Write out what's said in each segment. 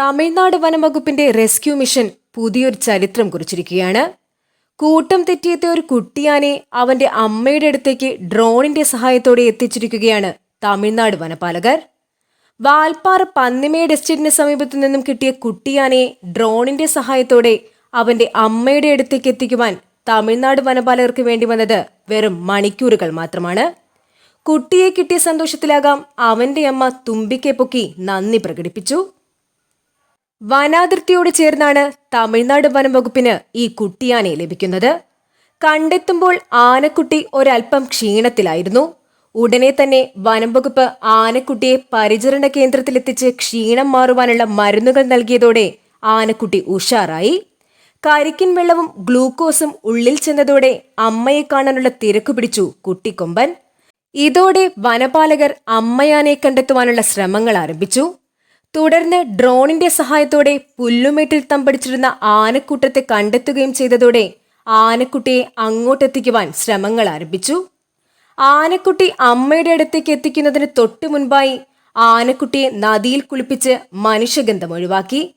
തമിഴ്നാട് വനംവകുപ്പിന്റെ rescue mission പുതിയൊരു ചരിത്രം കുറിച്ചിരിക്കുകയാണ്. കൂട്ടം തെറ്റിയെത്തിയ ഒരു കുട്ടിയാനെ അവന്റെ അമ്മയുടെ അടുത്തേക്ക് ഡ്രോണിന്റെ സഹായത്തോടെ എത്തിച്ചിരിക്കുകയാണ് തമിഴ്നാട് വനപാലകർ. വാൽപ്പാറ പന്നിമേട് എസ്റ്റേറ്റിന് സമീപത്തു നിന്നും കിട്ടിയ കുട്ടിയാനെ ഡ്രോണിന്റെ സഹായത്തോടെ അവന്റെ അമ്മയുടെ അടുത്തേക്ക് എത്തിക്കുവാൻ തമിഴ്നാട് വനപാലകർക്ക് വേണ്ടി വന്നത് വെറും മണിക്കൂറുകൾ മാത്രമാണ്. കുട്ടിയെ കിട്ടിയ സന്തോഷത്തിലാകാം അവന്റെ അമ്മ തുമ്പിക്കെ പൊക്കി നന്ദി പ്രകടിപ്പിച്ചു. വനാതിർത്തിയോട് ചേർന്നാണ് തമിഴ്നാട് വനംവകുപ്പിന് ഈ കുട്ടിയാനെ ലഭിക്കുന്നത്. കണ്ടെത്തുമ്പോൾ ആനക്കുട്ടി ഒരൽപ്പം ക്ഷീണത്തിലായിരുന്നു. ഉടനെ തന്നെ വനംവകുപ്പ് ആനക്കുട്ടിയെ പരിചരണ കേന്ദ്രത്തിലെത്തിച്ച് ക്ഷീണം മാറുവാനുള്ള മരുന്നുകൾ നൽകിയതോടെ ആനക്കുട്ടി ഉഷാറായി. കരിക്കിൻ വെള്ളവും ഗ്ലൂക്കോസും ഉള്ളിൽ ചെന്നതോടെ അമ്മയെ കാണാനുള്ള തിരക്കു പിടിച്ചു കുട്ടിക്കൊമ്പൻ. ഇതോടെ വനപാലകർ അമ്മയാനെ കണ്ടെത്തുവാനുള്ള ശ്രമങ്ങൾ ആരംഭിച്ചു. തുടർന്ന് ഡ്രോണിന്റെ സഹായത്തോടെ പുല്ലുമേട്ടിൽ തമ്പടിച്ചിരുന്ന ആനക്കൂട്ടത്തെ കണ്ടെത്തുകയും ചെയ്തതോടെ ആനക്കുട്ടിയെ അങ്ങോട്ടെത്തിക്കുവാൻ ശ്രമങ്ങൾ ആരംഭിച്ചു. ആനക്കുട്ടി അമ്മയുടെ അടുത്തേക്ക് എത്തിക്കുന്നതിന് തൊട്ടു മുൻപായി ആനക്കുട്ടിയെ നദിയിൽ കുളിപ്പിച്ച് മനുഷ്യഗന്ധം ഒഴിവാക്കി.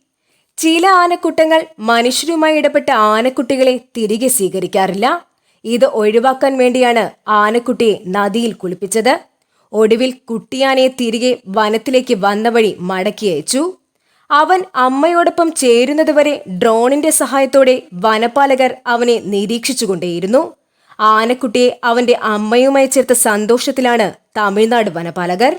ചില ആനക്കൂട്ടങ്ങൾ മനുഷ്യരുമായി ഇടപെട്ട ആനക്കുട്ടികളെ തിരികെ സ്വീകരിക്കാറില്ല. ഇത് ഒഴിവാക്കാൻ വേണ്ടിയാണ് ആനക്കുട്ടിയെ നദിയിൽ കുളിപ്പിച്ചത്. ഒടുവിൽ കുട്ടിയാനെ തിരികെ വനത്തിലേക്ക് വന്ന വഴി മടക്കി അയച്ചു. അവൻ അമ്മയോടൊപ്പം ചേരുന്നതുവരെ ഡ്രോണിന്റെ സഹായത്തോടെ വനപാലകർ അവനെ നിരീക്ഷിച്ചുകൊണ്ടേയിരുന്നു. ആനക്കുട്ടിയെ അവന്റെ അമ്മയുമായി ചേർത്ത സന്തോഷത്തിലാണ് തമിഴ്നാട് വനപാലകർ.